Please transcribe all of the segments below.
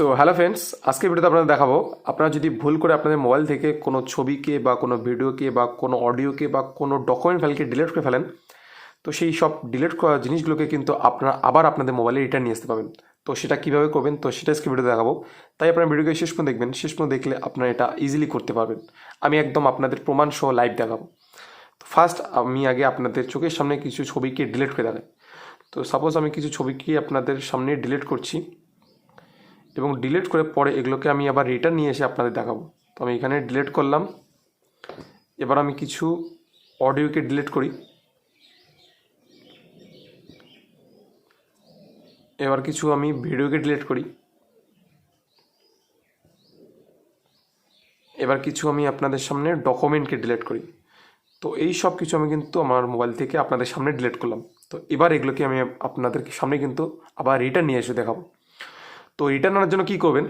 So hello friends আজকে ভিডিওতে আপনাদের দেখাবো, আপনারা যদি ভুল করে আপনাদের মোবাইল থেকে কোনো ছবিকে বা কোনো ভিডিওকে বা কোনো অডিওকে বা কোনো ডকুমেন্ট ফাইলকে ডিলিট করে ফেলেন, তো সেই সব ডিলিট করা জিনিসগুলোকে কিন্তু আপনারা আবার আপনাদের মোবাইলে রিটার্ন নিয়ে আসতে পারবেন। তো সেটা কীভাবে করবেন, তো সেটা আজকে ভিডিওতে দেখাবো। তাই আপনারা ভিডিওকে শেষ পর্যন্ত দেখবেন, শেষ পর্যন্ত দেখলে আপনারা এটা ইজিলি করতে পারবেন। আমি একদম আপনাদের প্রমাণ সহ লাইভ দেখাবো। তো ফার্স্ট আমি আগে আপনাদের চোখের সামনে কিছু ছবিকে ডিলিট করে দেখাই। তো সাপোজ আমি কিছু ছবিকে আপনাদের সামনে ডিলিট করছি। এবং ডিলিট করে পরে এগুলোকে আমি আবার রিটার্ন নিয়ে এসে আপনাদের দেখাবো। তো আমি এখানে ডিলিট করলাম। এবার আমি কিছু অডিওকে ডিলিট করি। এবার কিছু আমি ভিডিওকে ডিলিট করি। এবার কিছু আমি আপনাদের সামনে ডকুমেন্টকে ডিলিট করি। তো এই সব কিছু আমি কিন্তু আমার মোবাইল থেকে আপনাদের সামনে ডিলিট করলাম। তো এবার এগুলোকে আমি আপনাদের সামনে কিন্তু আবার রিটার্ন নিয়ে এসে দেখাবো। তো রিটার্ন আনার জন্য কী করবেন?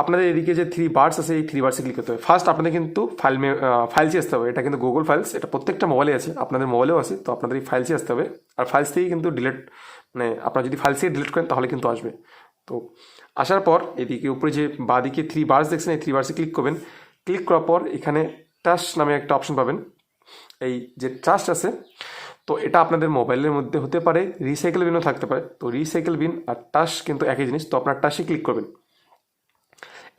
আপনাদের এদিকে যে থ্রি বার্স আছে, এই থ্রি বার্সে ক্লিক করতে হবে। ফার্স্ট আপনাদের কিন্তু ফাইল মে ফাইলসে আসতে হবে। এটা কিন্তু গুগল ফাইলস এটা প্রত্যেকটা মোবাইলে আছে। আপনাদের মোবাইলেও আছে, তো আপনাদের এই ফাইলসে আসতে হবে। আর ফাইলস থেকেই কিন্তু ডিলিট মানে আপনারা যদি ফাইলস থেকে ডিলিট করেন, তাহলে কিন্তু আসবে। তো আসার পর এদিকে উপরে যে বাঁদিকে থ্রি বার্স দেখছেন, এই থ্রি বার্সে ক্লিক করবেন। ক্লিক করার পর এখানে টাচ নামে একটা অপশন পাবেন। এই যে ট্রাস্ট আছে তো এটা আপনাদের মোবাইলের মধ্যে হতে পারে রিসাইকেল বিনও থাকতে পারে। তো রিসাইকেল বিন আর টাস কিন্তু একই জিনিস, তো আপনার টাসে ক্লিক করবেন।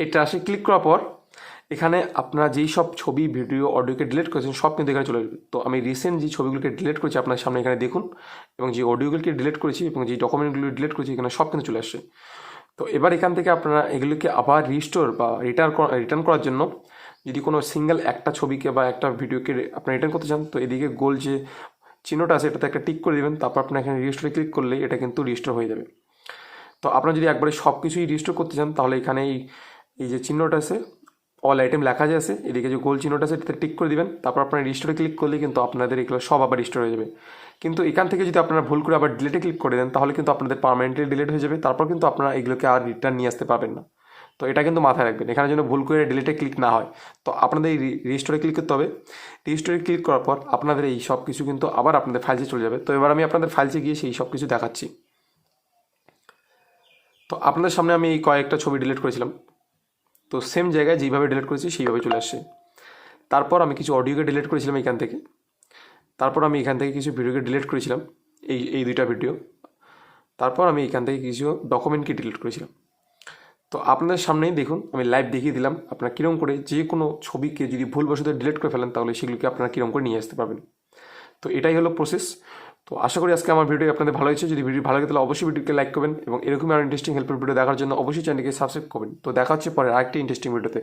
এই টাসে ক্লিক করার পর, এখানে আপনারা যেই সব ছবি ভিডিও অডিওকে ডিলিট করেছেন, সব কিন্তু এখানে চলে আসবে। তো আমি রিসেন্ট যে ছবিগুলোকে ডিলিট করেছি আপনার সামনে এখানে দেখুন, এবং যে অডিওগুলোকে ডিলিট করেছি, এবং যে ডকুমেন্টগুলো ডিলিট করেছি, এখানে সব কিন্তু চলে আসছে। তো এবার এখান থেকে আপনারা এগুলোকে আবার রিস্টোর বা রিটার্ন রিটার্ন করার জন্য যদি কোনো সিঙ্গেল একটা ছবিকে বা একটা ভিডিওকে আপনারা রিটার্ন করতে চান, তো এদিকে গোল যে চিহ্নটা আছে, এটাতে একটা টিক করে দেবেন, তারপর আপনার এখানে রিস্টোরে ক্লিক করলে এটা কিন্তু রিস্টোর হয়ে যাবে। তো আপনারা যদি একবারে সব কিছুই রিস্টোর করতে চান, তাহলে এখানে এই এই যে চিহ্নটা আছে অল আইটেম লেখা যে আছে, এদিকে যে গোল চিহ্নটা আছে, এটাতে টিক করে দিবেন, তারপর আপনার রিস্টোরে ক্লিক করলে কিন্তু আপনাদের এগুলো সব আবার রিস্টোর হয়ে যাবে। কিন্তু এখান থেকে যদি আপনারা ভুল করে আবার ডিলেটে ক্লিক করে দেন, তাহলে কিন্তু আপনাদের পারমানেন্টলি ডিলেট হয়ে যাবে, তারপর কিন্তু আপনারা এগুলোকে আর রিটার্ন নিয়ে আসতে পারবেন না। তো এটা কিন্তু মাথায় রাখবেন। এখানে যেন ভুল করে ডিলিটে ক্লিক না হয়। তো আপনাদের এই রিস্টোরে ক্লিক করতে হবে। রিস্টোরে ক্লিক করার পর আপনাদের এই সব কিছু কিন্তু আবার আপনাদের ফাইলসে চলে যাবে। তো এবার আমি আপনাদের ফাইলসে গিয়ে সেই সব কিছু দেখাচ্ছি। তো আপনাদের সামনে আমি এই কয়েকটা ছবি ডিলিট করেছিলাম। তো সেম জায়গায় যেইভাবে ডিলিট করেছি, সেইভাবে চলে আসছে। তারপর আমি কিছু অডিওকে ডিলিট করেছিলাম এখান থেকে। তারপর আমি এখান থেকে কিছু ভিডিওকে ডিলিট করেছিলাম। এই এই দুইটা ভিডিও তারপর আমি এখান থেকে কিছু ডকুমেন্টকে ডিলিট করেছিলাম। তো আপনাদের সামনেই দেখুন, আমি লাইভ দেখিয়ে দিলাম আপনারা কীরকম করে যে কোনো ছবিকে যদি ভুলবশত ডিলিট করে ফেলেন, তাহলে সেগুলিকে আপনারা কীরকম করে নিয়ে আসতে পারবেন। তো এটাই হলো প্রসেস তো আশা করি আজকে আমার ভিডিও আপনাদের ভালো হয়েছে যদি ভিডিও ভালো লাগে, তাহলে অবশ্যই ভিডিওকে লাইক করবেন এবং এরকম আরও ইন্টারেস্টিং হেল্পের ভিডিও দেখার জন্য অবশ্যই চ্যানেলকে সাবস্ক্রাইব করবেন। তো দেখা হচ্ছে পরে আরেকটি ইন্টারেস্টিং ভিডিওতে